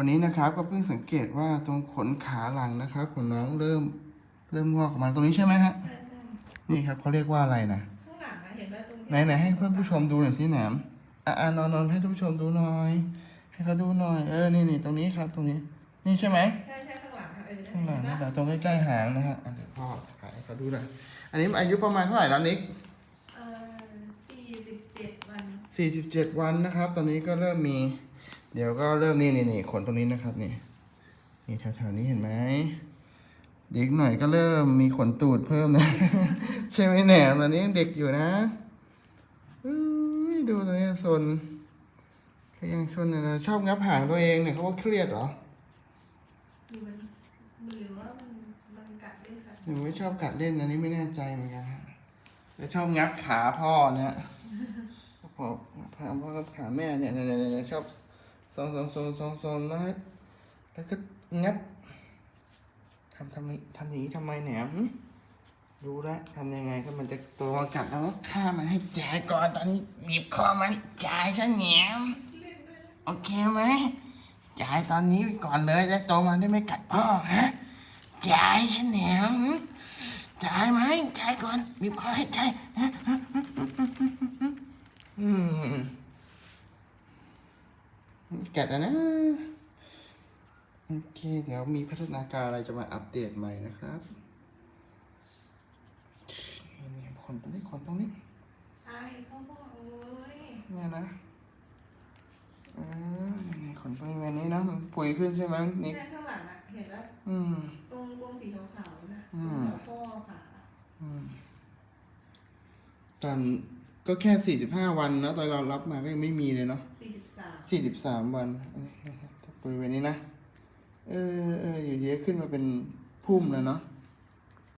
วันนี้นะครับก็เพิ่งสังเกตว่าตรงขนขาหลังนะครับของน้องเริ่มเริ่มงอกออกมาตรงนี้ใช่ไหมฮะใช่ใช่นี่ครับเขาเรียกว่าอะไรนะข้างหลังอะเห็นไหมตรงไหนไหนให้เพื่อนผู้ชมดูหน่อยสิแหนมอะอะนอนนอนให้ท่านผู้ชมดูหน่อย ให้เขาดูหน่อยเออนี่นี่ตรงนี้ครับตรงนี้ นี่ใช่ไหมใช่ใช่ข้างหลังค่ะเออข้างหลังเห็นะนปะเดี๋ยวตรงใกล้ๆหางนะฮะอันเดี๋ยวพ่อถ่ายให้เขาดูหน่อยอันนี้อายุประมาณเท่าไหร่แล้วนิก เออสี่สิบเจ็ดวันสี่สิบเจ็ดวันนะครับ ตอนนี้ก็เริ่มมี เดี๋ยวก็เริ่มนี่นี่นี่ขนตรงนี้นะครับนี่นี่แถวๆนี้เห็นไหมเด็กหน่อยก็เริ่มมีขนตูดเพิ่มนะ ใช่ไหมแหนมตอนนี้ยังเด็กอยู่นะอุ้ยดูตัวนี้ซนก็ยังซนอยู่นะชอบงับหางตัวเองเนี่ยเขาว่าเครียดเหรอดูมันหรือว่ามันมันกัดด้วยค่ะหนูไม่ชอบกัดเล่นอันนี้ไม่แน่ใจเหมือนกันฮะแต่ชอบงับขาพ่อเนี่ยพ่อพ่อพ่อกับขาแม่เนี่ยเนี่ยเนี่ยเนี่ยชอบ ซองซองซองซองซองนะแล้วก็งับทำทำไมทำอย่างนี้ทำไมแหนมหึรู้แล้วทำยังไงถ้ามันจะตัวมากัดแล้วก็ฆ่ามันให้จ่ายก่อนตอนนี้บีบคอมันจ่ายซะแหนมโอเคไหมจ่ายตอนนี้ก่อนเลยจะโตมาได้ไม่กัดพ่อฮะจ่ายฉันแหนมจ่ายไหมจ่ายก่อนบีบคอให้จ่ายอืม กัดแล้วนะ โอเค เดี๋ยวมีพัฒนาการอะไรจะมาอัปเดตใหม่นะครับนี่ๆขนตรงนี้ขนตรงนี้ไอ้ข้าวโพดโอ้ยเนี่ยนะเออนี่ๆขนบริเวณนี้นะมันปุยขึ้นใช่ไหมนิกใช่ข้างหลังอะเห็นแล้วอืมตรงตรงสีขาวๆนะอืตรมงหัวข้อขาอืมตอนก็แค่สี่สิบห้าวันนะตอนเรารับมาก็ยังไม่มีเลยเนาะสี่ สามสี่สิบสามวันนี่นะบริเวณนี้นะ เออเอออยู่ดีก็ขึ้นมาเป็นพุ่มแล้วเนาะ